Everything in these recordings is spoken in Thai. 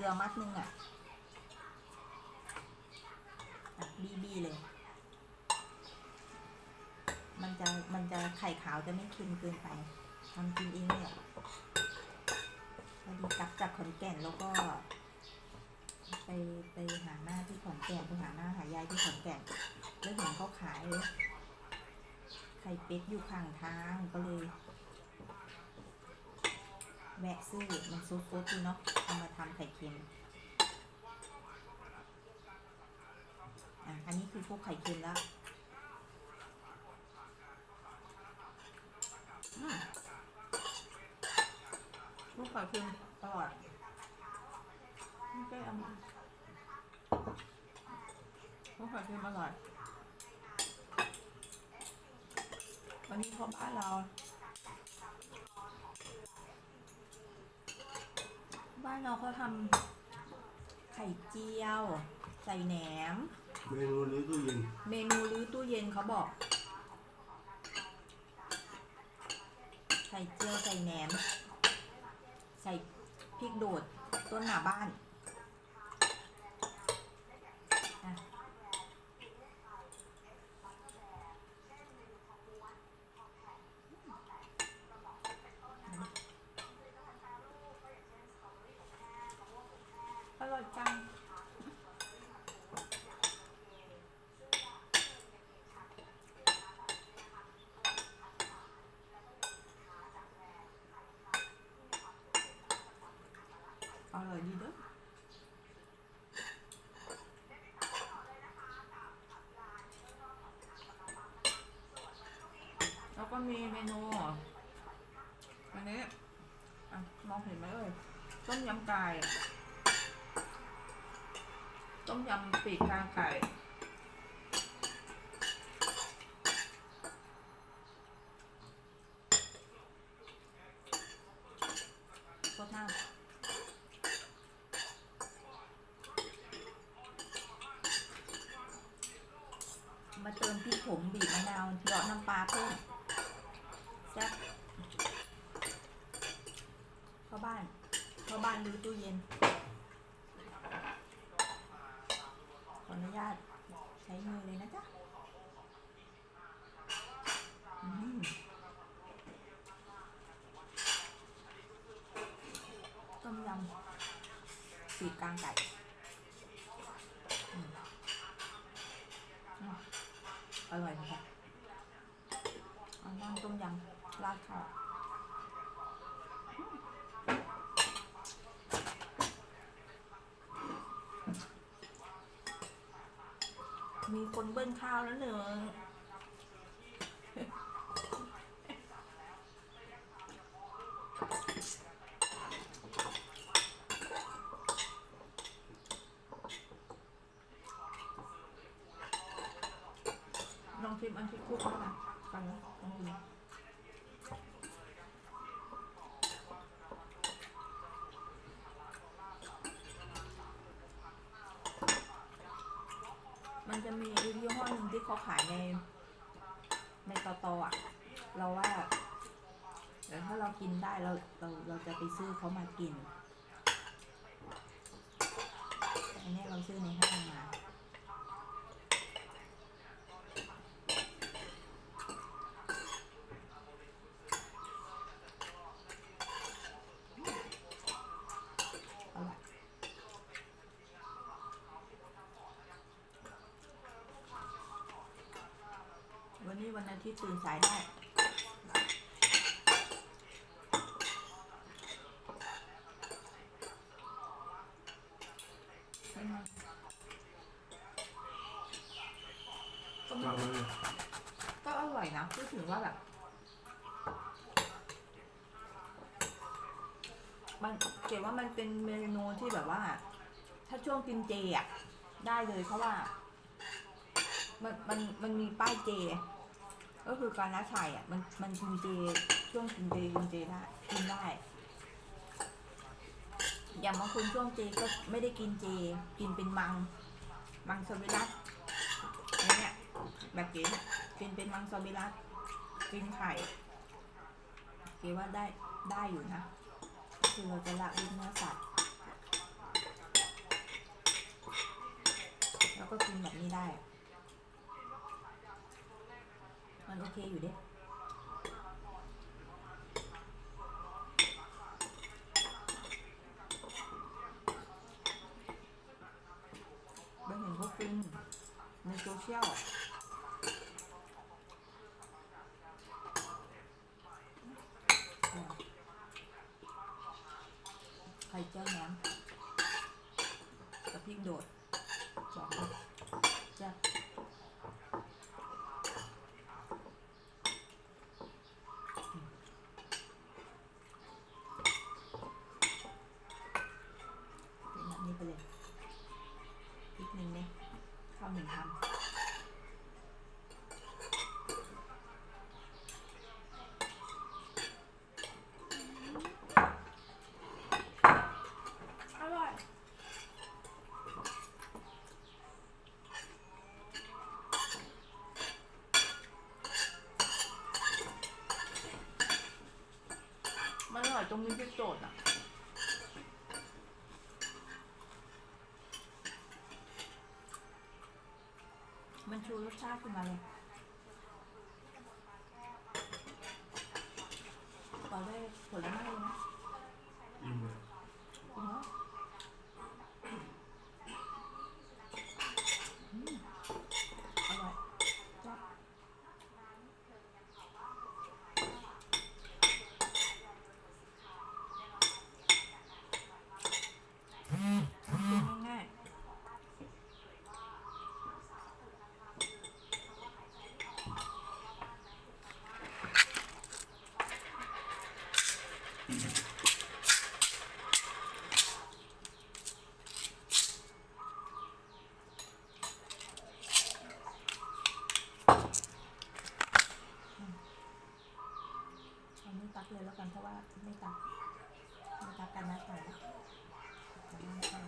ลือมัดนึงอะอะบีบีเลย มันจะมันจะไข่ขาวจะไม่เค็มเกินไปทำกินเองเนี่ยพอดีกลับจากขอนแก่นแล้วก็ ไปไปหาหน้าที่ขอนแก่นไปหาหน้าหายายที่ขอนแก่นแล้วเห็นเขาขายไข่เป็ดอยู่ข้างทางก็เลย แวะซื้อมันซุปๆดีเนาะเอามาทำไข่เค็มอะอันนี้คือพวกไข่เค็มแล้วพวกไข่เค็มอร่อยไม่ใช่เอามาพวกไข่เค็มอร่อยวันนี้พ่อบ้านเรา บ้านเราเขาทำไข่เจียว ใส่แหนม เมนูหรือตู้เย็นเมนูรื้อตู้เย็นเขาบอกไข่เจียวใส่แหนม ใส่พริกโดดต้นหน้าบ้านอะอร่อยจัง อร่อย ดีเด้อแล้วก็มีเมนูอันนี้อะมองเห็นไหมเอ่ยต้มยำไก่ ต้มยำปีกกลางไก่ โคตรน้ำมาเติมพริกผงบีบมะ น้ำปลาเพิ่มแซ่บเข้าบ้านเข้าบ้านดูตู้เย็น ขออนุญาตใช้มือเลยนะจ๊ะต้มยำปีกกลางไก่อร่อยนะคะ น้ำต้มยำราดข้าวมีคนเบิ้ลข้าวแล้วหนึ่งลองชิมอันที่คุกเข้ามากันนะลองชิมมันจะมียี่ห้อหนึ่งที่ เขาขายในในตอตออะ เราว่าเดี๋ยวถ้าเรากินได้เราเราเราจะไปซื้อเขามากินแต่อันนี้เราซื้อในห้างมา อร่อย วันนี้วันอาทิตย์ตื่นสายได้เป็นไงก็กลับมก็อร่อยนะพูดถึงว่าแบบ มันเกดว่ามันเป็นเมนูที่แบบว่า ถ้าช่วงกินเจอะ ได้เลยเพราะว่า มันมันมันมีป้ายเจ ก็คือการละชัยอะ มันมันกินเจช่วงกินเจกินเจได้กินได้อย่างบางคนช่วงเจก็ไม่ได้กินเจ กินเป็นมัง มังสวิรัตอะไรเนี่ยแบบเก๋เนี่ยกินเป็นมังสวิรัตกินไข่เก๋ว่าได้ได้อยู่นะ คือเราจะละเว้นเนื้อสัตว์แล้วก็กินแบบนี้ได้ มันโอเคอยู่เด้ไปเห็นพวกฟินในโซเชียลไข่เจียวแหนมกับพริกโดดสองจ้ะเป็นแบบนี้ไปเลยพริกหนึ่งเนี่ยข้าวหนึ่งคำ อร่อย มันอร่อย ดอะมันชูรสชาติขึ้นมาเลยต่อด้วยผลไม้เลยนะ อืม จริงเหรออืมอร่อยจับกินง่ายๆ เอาไม่ตักเลยแล้วกันเพราะว่าไม่ตักไม่ตักกันนะใส่แล้วเดี๋ยวไม่ใส่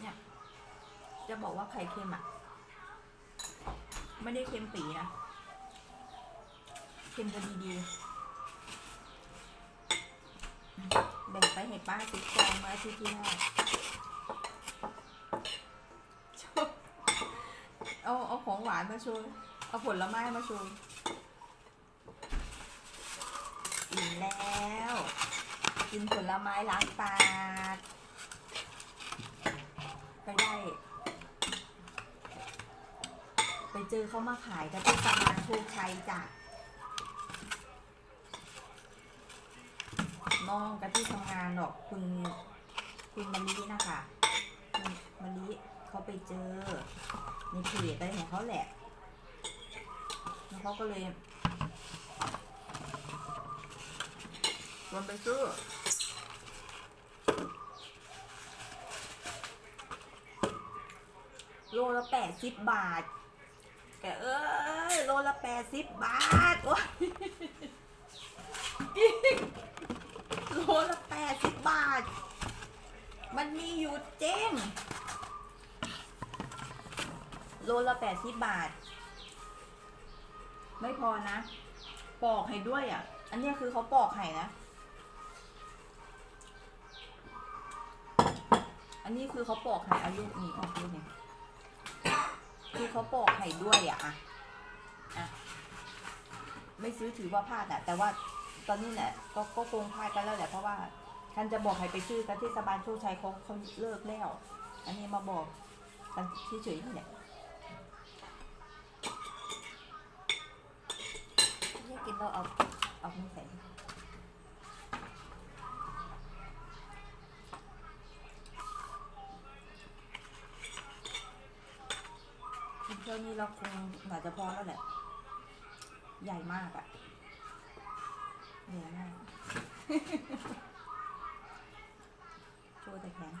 เนี่ย จะบอกว่าไข่เค็มอะ ไม่ได้เค็มปีนะเค็มพอดีดีๆแบ่งไปให้ป้าสิบฟองมาทิตย์ที่แล้วชอบเอาเอาของหวานมาชว์เอาผลไม้มาชว์อิ่มแล้ว กินผลไม้ล้างปากไปได้ ไปเจอเขามาขายกันที่สะพานโชคชัยจ้ะน้องกันที่ทำงานหรอกคุณคุณมะลินะคะคุณมะลิเขาไปเจอในเพจอะไรของเขาแหละแล้วเขาก็เลยชวนไปซื้อโลละแปดสิบบาท แกเอ้ยโลละแปดสิบบาทโอ้ยโลละแปดสิบบาท มันมีอยู่เจ๊งโลละแปดสิบบาท ไม่พอนะ ปอกให้ด้วยอะ อันเนี้ยคือเขาปอกให้นะ อันนี้คือเขาปอกให้อาลูกนี้ออกลูกนี้ คือเขาปอกไข่ด้วยอะอะอะไม่ซื้อถือว่าพลาดอะ แต่ว่าตอนนี้แหละก็ก็คงพลาดกันแล้วแหละเพราะว่าท่านจะบอกให้ไปซื้อกันที่สบานโชคชัยเขาเขาเลิกแล้ว อันนี้มาบอกกันเฉยๆนี่แหละกินเราเอาเอาไม่ใส่ เท่านี้เราคงอาจจะพอแล้วแหละ ใหญ่มากอะใหญ่มาก โชว์แต่แขน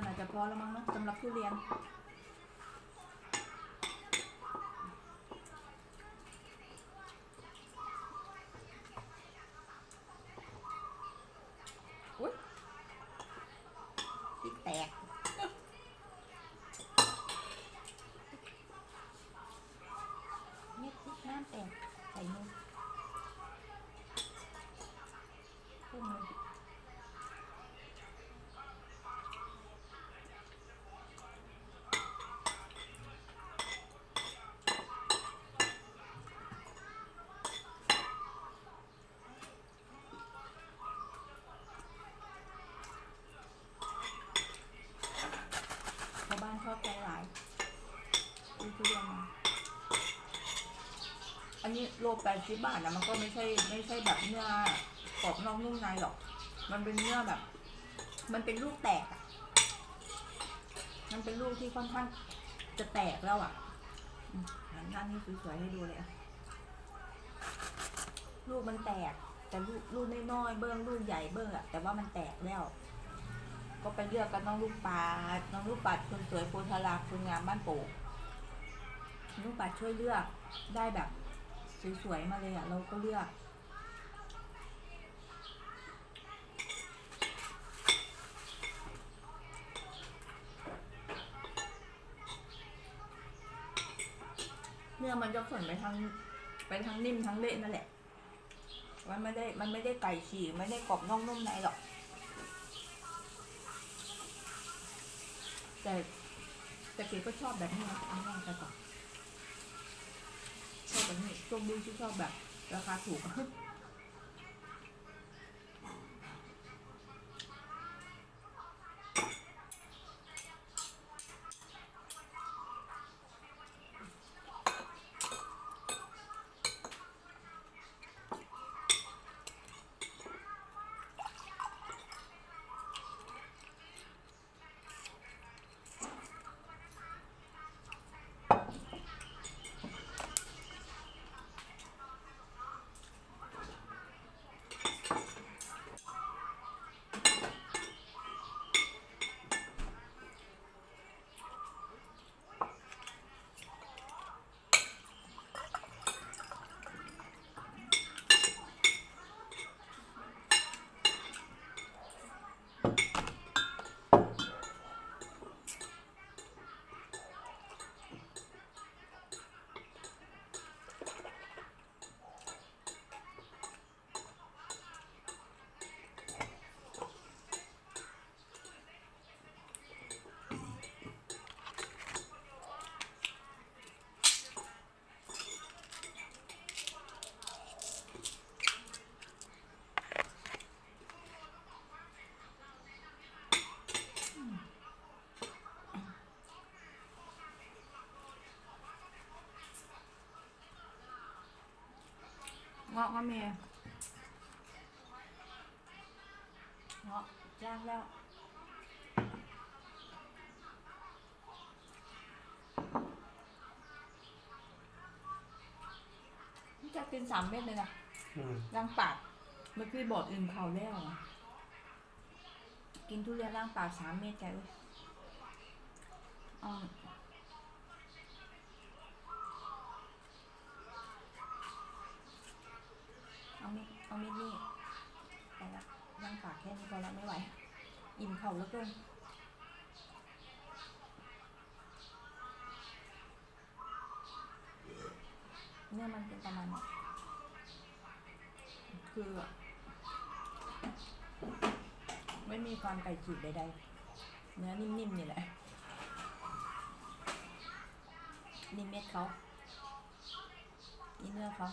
ก็น่าจะพอแล้วมั้งเนาะสำหรับทุเรียน อุ๊ยพริกแตกเม็ดพริกน้ำแตกใส่มือพุ่มเลย ชาวบ้านชอบใจหลายดู ทุเรียนมาอันนี้โลแปดสิบบาทนะมันก็ไม่ใช่ไม่ใช่แบบเนื้อกรอบนอกนุ่มในหรอก มันเป็นเนื้อแบบ มันเป็นลูกแตกอะมันเป็นลูกที่ค่อนข้างจะแตกแล้วอะหันหน้านี้สวยๆให้ดูเลยอะลูกมันแตก แต่ลูกลูกน้อยๆเบิ้งลูกใหญ่เบิ้งอะแต่ว่ามันแตกแล้ว ก็ไปเลือกกันน้องลูกปลาดน้องลูกปัดคนสวยโพธารามคนงามบ้านโป่ง ลูกปัดช่วยเลือกได้แบบสวยๆมาเลยอะ เราก็เลือกเนื้อมันจะขนไปทั้งไปทั้งนิ่มทั้งเละนั่นแหละ มันไม่ได้ มันไม่ได้ไก่ฉีกไม่ได้กรอบนอกนุ่มในหรอก แต่แต่เก๋ก็ชอบแบบนี้นะเอาง่ายไปก่อน ชอบแบบนี้ช่วงนี้ที่ชอบแบบราคาถูกะก็มีเงาะย่างแล้วจะกินสามเม็ดเลยนะล้างปากเมื่อกี้บอกอื่นเขาแล้ว กินทุเรียนล้างปากสามเม็ดแกเลยอ่า เอาม็ดเอาเม็ดนี่ไปละล้างปากแค่นี้พอแล้วไม่ไหว อิ่มเข่าแล้วกินเนื้อมันเป็นประมาณนี้คือไม่มีความไก่ฉีกใดๆ เนื้อนิ่มๆนี่แหละนี่เม็ดเขานี่เนื้อเขา